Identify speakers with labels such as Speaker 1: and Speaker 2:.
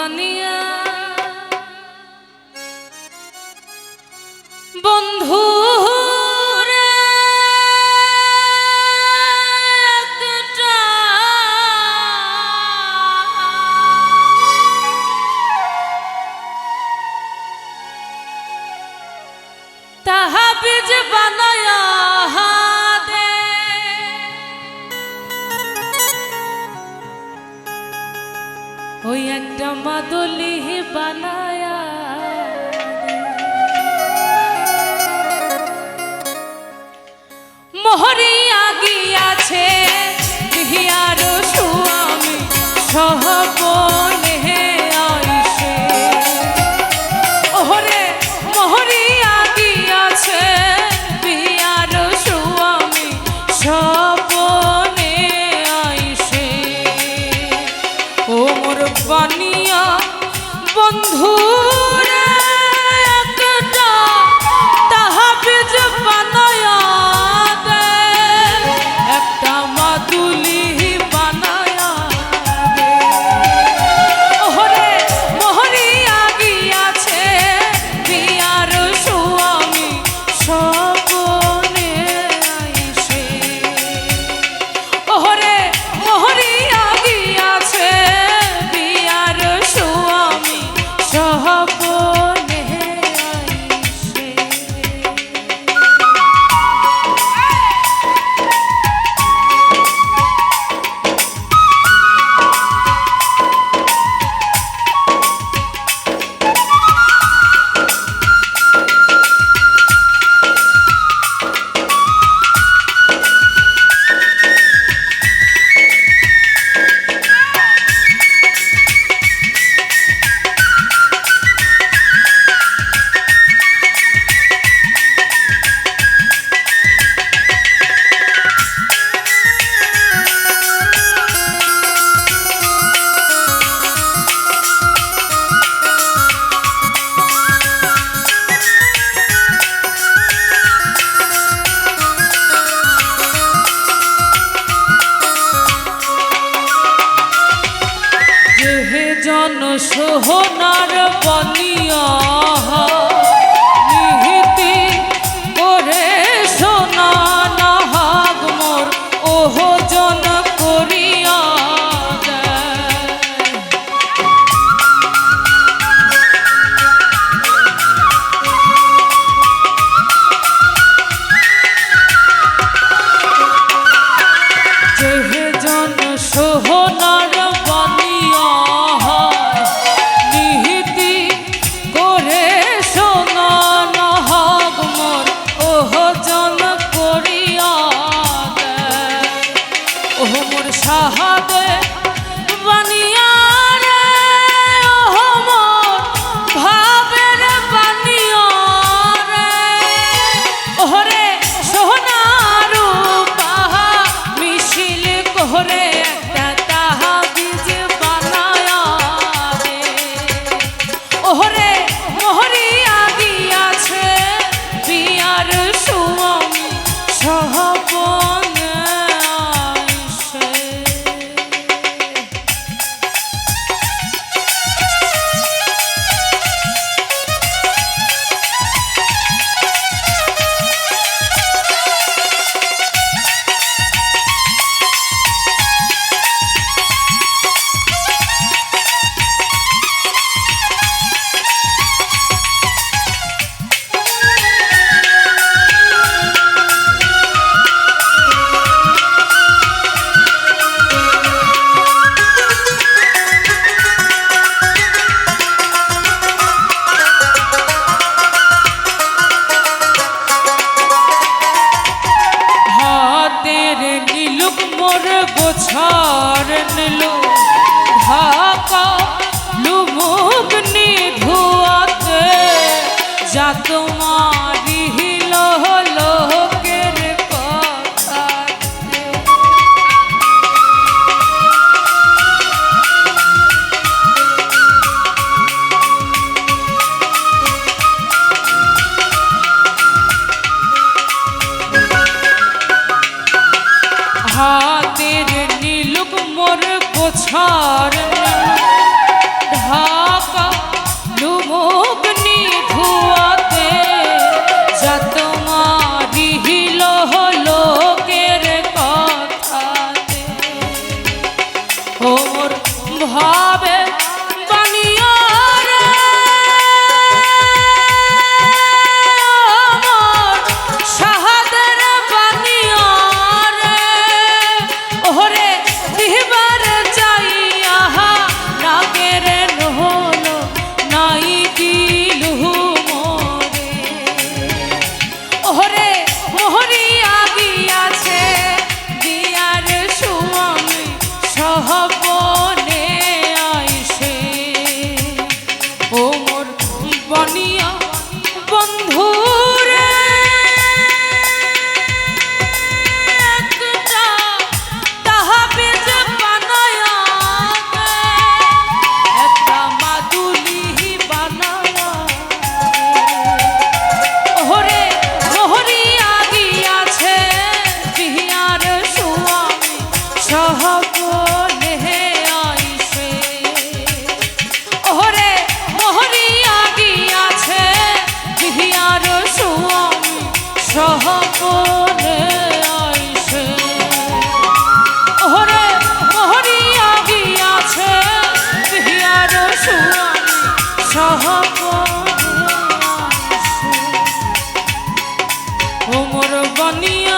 Speaker 1: Sinfonia ওই একটা মাদলি বানায়া মোহরি আগিয়াছে হিয়ার সুর নির্জন সোহনার বনিয়া নিহিতি করে সোনা নাহাগ মোর ওহজন করিয়া যেহে জন সোহ ও মোর সাহাবে ঝরনলো ঢাকা লুমুক নিধুয়াতে যা তোমার ছাড় ওমর বানিয়া